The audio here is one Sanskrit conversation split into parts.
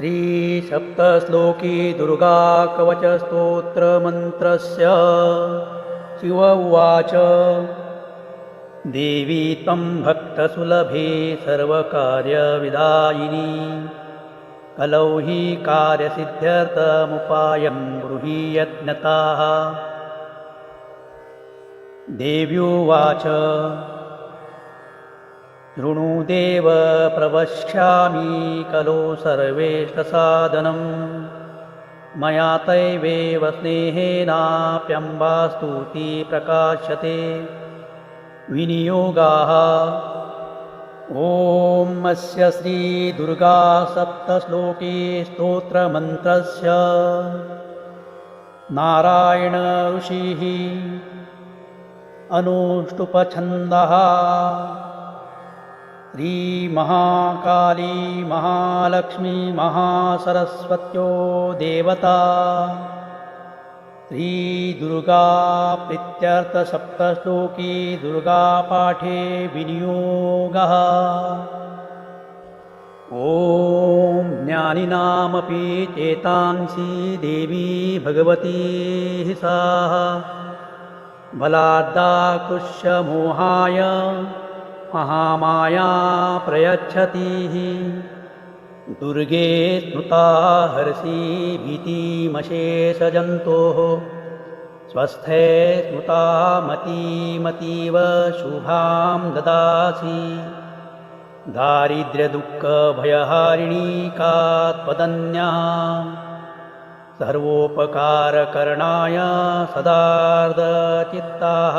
श्रीसप्तश्लोकी दुर्गा कवचस्तोत्रमन्त्रस्य शिव उवाच। देवी त्वं भक्तसुलभे सर्वकार्यविदायिनी। कलौ हि कार्यसिद्ध्यर्थमुपायं ब्रूहि यज्ञताः। देव्युवाच शृणुदेव प्रवक्ष्यामि खलु सर्वेष्टसाधनं मया तैवेव स्नेहेनाप्यम्बास्तुति प्रकाश्यते। विनियोगाः। ॐ अस्य श्रीदुर्गा सप्तश्लोकी स्तोत्रमन्त्रस्य। नारायण ऋषिः। अनुष्टुपछन्दः श्रीमहाकाली महालक्ष्मी महासरस्वत्यो देवता। श्रीदुर्गा प्रीत्यर्थसप्तश्लोकी दुर्गापाठे विनियोगः। ॐ ज्ञानिनामपि चेतांसि देवी भगवती सा बलाद्दाकुश्यमोहाय महामाया प्रयच्छतिः दुर्गे स्मृता हर्षि भीतिमशेषजन्तोः स्वस्थे स्मृता मतीमतीव शुभां ददासि। दारिद्र्यदुःखभयहारिणी का त्वदन्या सर्वोपकारकरणाय सदार्धचित्ताः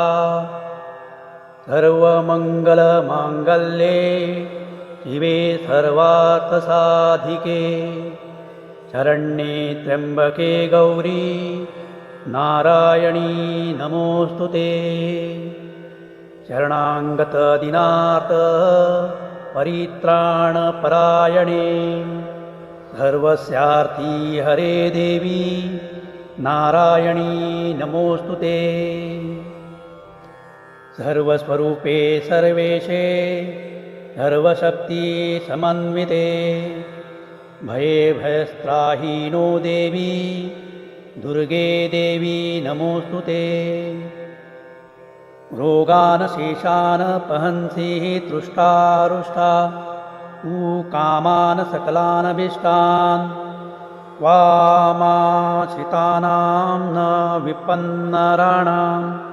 सर्वमङ्गलमाङ्गल्ये शिवे सर्वार्थसाधिके। शरण्ये त्र्यम्बके गौरी नारायणी नमोऽस्तु ते। शरणाङ्गतदिनार्थ परित्राणपरायणे। सर्वस्यार्थी हरे देवी नारायणी नमोऽस्तु ते सर्वस्वरूपे सर्वेशे सर्वशक्तिसमन्विते भये भयस्त्राहीनो देवी दुर्गे देवी नमोऽस्तु ते। रोगान् शेषान् पहंसि तृष्टारुष्टा ऊ कामान् सकलानभीष्टान् न विपन्नराणां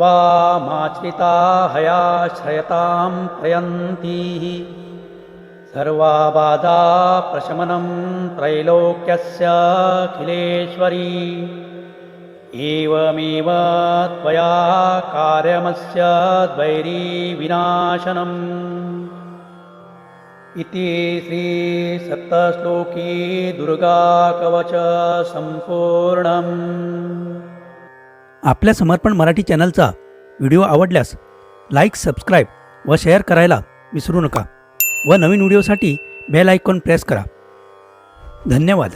त्वामाश्रिता हयाश्रयतां प्रयन्तीः। सर्वाबाधा प्रशमनं त्रैलोक्यस्याखिलेश्वरी एवमेव त्वया कार्यमस्य द्वैरीविनाशनम्। इति श्रीसप्तश्लोकी दुर्गाकवच संपूर्णम् आपल्या समर्पण मराठी चॅनलचा व्हिडिओ आवडल्यास लाईक सबस्क्राईब व शेअर करायला विसरू नका व नवीन व्हिडिओसाठी बेल आयकॉन प्रेस करा. धन्यवाद.